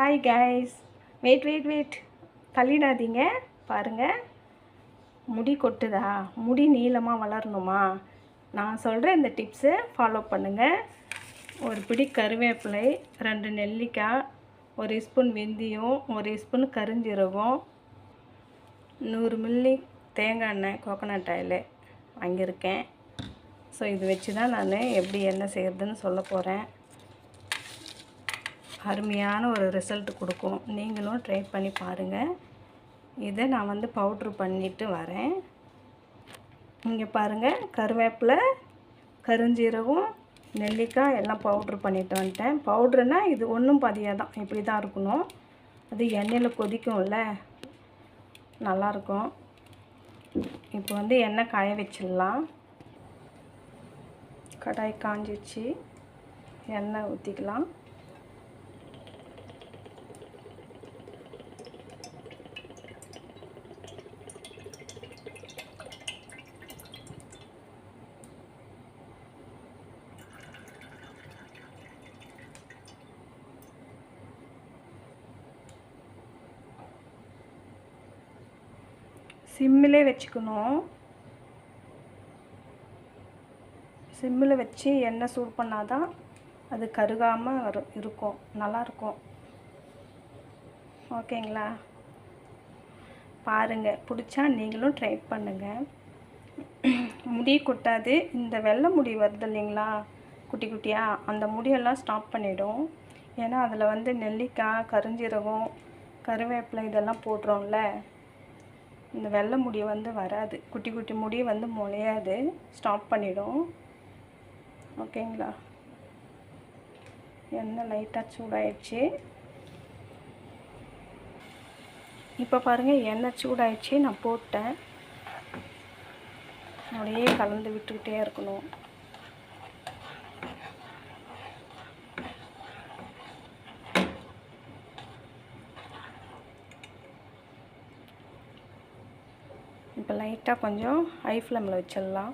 Hi guys wait wait wait தள்ளிடாதீங்க. பாருங்கள் முடி கொட்டுதா? முடி நீளமாக வளரணுமா? நான் சொல்கிற இந்த டிப்ஸை ஃபாலோ பண்ணுங்கள் ஒரு பிடி கருவேப்பிலை ரெண்டு நெல்லிக்காய் ஒரு ஸ்பூன் வெந்தயம் ஒரு ஸ்பூன் கருஞ்சீரகம் நூறு மில்லி தேங்காய் எண்ணெய் கோகோனட் ஆயில் வாங்கியிருக்கேன். ஸோ இது வச்சு தான் நான் எப்படி என்ன செய்கிறதுன்னு சொல்ல போகிறேன் அருமையான ஒரு ரிசல்ட் கொடுக்கும். நீங்களும் ட்ரை பண்ணி பாருங்கள் இதை நான் வந்து பவுட்ரு பண்ணிவிட்டு வரேன். இங்கே பாருங்கள் கருவேப்பிலை கருஞ்சீரகம் நெல்லிக்காய் எல்லாம் பவுட்ரு பண்ணிட்டு வந்துட்டேன். பவுட்ருனா இது ஒன்றும் பதியாக தான் இப்படி தான் இருக்கணும். அது எண்ணெயில் கொதிக்கும்ல. நல்லாயிருக்கும். இப்போ வந்து எண்ணெய் காய வச்சிடலாம். கடாய் காஞ்சிச்சு எண்ணெய் ஊற்றிக்கலாம் சிம்மிலே வச்சுக்கணும். சிம்மில் வச்சு எண்ணெய் சூடு பண்ணாதான் அது கருகாமல் வரும் இருக்கும் நல்லாயிருக்கும். ஓகேங்களா? பாருங்கள் பிடிச்சா நீங்களும் ட்ரை பண்ணுங்கள் முடி கொட்டாது. இந்த வெள்ளை முடி வருது இல்லைங்களா? குட்டி குட்டியாக அந்த முடியெல்லாம் ஸ்டாப் பண்ணிவிடும் ஏன்னா அதில் வந்து நெல்லிக்காய் கருஞ்சீரகம் கருவேப்பிலை இதெல்லாம் போடுறோம்ல. இந்த வெள்ளை முடி வந்து வராது. குட்டி குட்டி முடி வந்து முளையாது. ஸ்டாப் பண்ணிடும். ஓகேங்களா? எண்ணெய் லைட்டாக சூடாயிடுச்சு? இப்போ பாருங்கள் எண்ணெய் சூடாயிடுச்சு நான் போட்டேன். அப்படியே கலந்து விட்டுக்கிட்டே இருக்கணும். இப்போ லைட்டாக கொஞ்சம் ஹை ஃப்ளேமில் வச்சிடலாம்.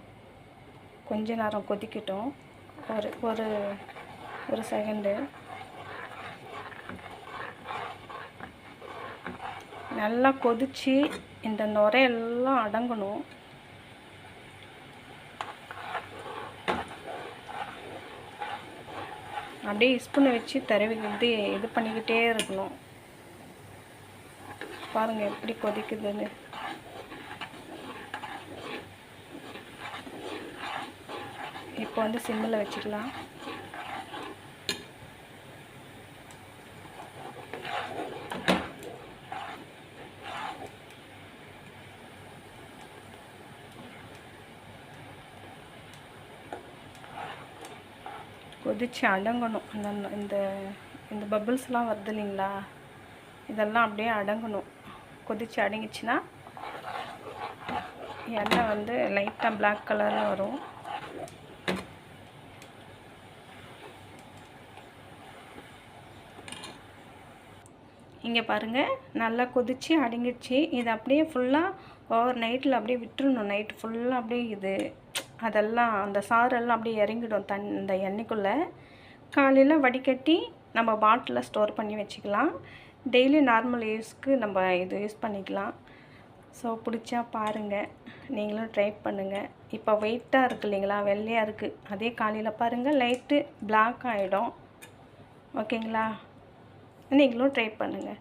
கொஞ்ச நேரம் கொதிக்கட்டும். ஒரு ஒரு ஒரு செகண்டு. நல்லா கொதித்து இந்த நுரையெல்லாம் அடங்கணும். அப்படியே ஸ்பூனை வச்சு தடவிக்கிட்டு இது பண்ணிக்கிட்டே இருக்கணும். பாருங்கள் எப்படி கொதிக்குதுன்னு. இப்போ வந்து சிம்மில் வச்சுக்கலாம். கொதிச்சு அடங்கணும். அந்த இந்த இந்த பபிள்ஸ்லாம் வருது இல்லைங்களா? இதெல்லாம் அப்படியே அடங்கணும். கொதிச்சு அடங்கிச்சுன்னா எண்ணெய் வந்து லைட்டாக பிளாக் கலரில் வரும். இங்கே பாருங்கள் நல்லா கொதித்து அடங்கிடுச்சு. இது அப்படியே ஃபுல்லாக ஓவர் நைட்டில் அப்படியே விட்டுருணும் நைட் ஃபுல்லாக அப்படியே இது அதெல்லாம் அந்த சாரெல்லாம் அப்படியே இறங்கிடும் தன் இந்த எண்ணெய்க்குள்ளே. காலையில் வடிகட்டி நம்ம பாட்டிலில் ஸ்டோர் பண்ணி வச்சுக்கலாம். டெய்லி நார்மல் யூஸ்க்கு நம்ம இது யூஸ் பண்ணிக்கலாம். ஸோ பிடிச்சா பாருங்கள் நீங்களும் ட்ரை பண்ணுங்கள் இப்போ வெயிட்டாக இருக்குது இல்லைங்களா? வெள்ளையாக இருக்குது அதே காலையில் பாருங்கள் லைட்டு பிளாக் ஆகிடும் ஓகேங்களா நீங்களும் ட்ரை பண்ணுங்கள்